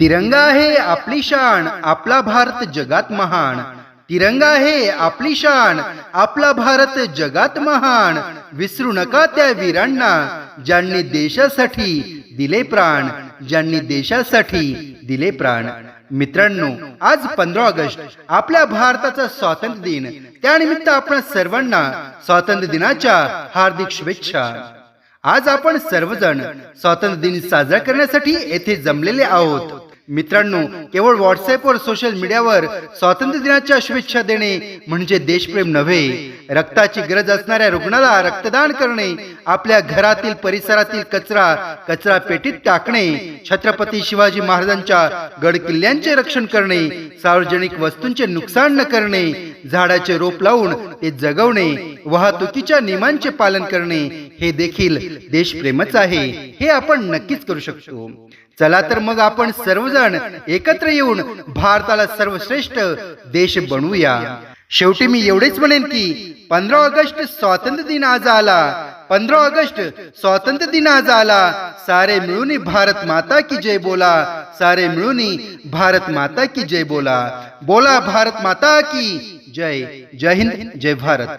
तिरंगा आहे आपली शान आपला भारत जगात महान. तिरंगा आहे आपली शान आपला भारत जगात महान. विसरू नका त्या वीरांना ज्यांनी देशासाठी दिले प्राण ज्यांनी देशासाठी दिले प्राण. मित्रांनो आज पंधरा ऑगस्ट आपल्या भारताचा स्वातंत्र्य दिन. त्यानिमित्त आपण सर्वांना स्वातंत्र्य दिनाच्या हार्दिक शुभेच्छा. आज आपण सर्वजण स्वातंत्र्य दिन साजरा करण्यासाठी येथे जमलेले आहोत. मित्रांनो केवळ व्हॉट्सअपवर सोशल मीडियावर स्वातंत्र्य दिनाच्या शुभेच्छा देणे म्हणजे देशप्रेम नव्हे. रक्ताची गरज असणाऱ्या रुग्णाला रक्तदान करणे आपल्या घरातील परिसरातील कचरा कचरा पेटीत टाकणे छत्रपती शिवाजी महाराजांच्या गड किल्ल्यांचे रक्षण करणे सार्वजनिक वस्तूंचे नुकसान न करणे झाडाचे रोप लावून ते जगवणे वाहतुकीच्या नियमांचे पालन करणे हे देखील देशप्रेमच आहे. हे आपण नक्कीच करू शकतो. चला तर मग आपण सर्वजण एकत्र येऊन भारताला सर्वश्रेष्ठ देश बनवूया. शेवटी मी एवढेच म्हणेन की पंधरा ऑगस्ट स्वातंत्र्य दिन आज आला. पंधरा ऑगस्ट स्वातंत्र्य दिन आज आला. सारे मिळून भारत माता की जय बोला. सारे मिळून भारत माता की जय बोला. बोला भारत माता की जय. जय हिंद जय भारत.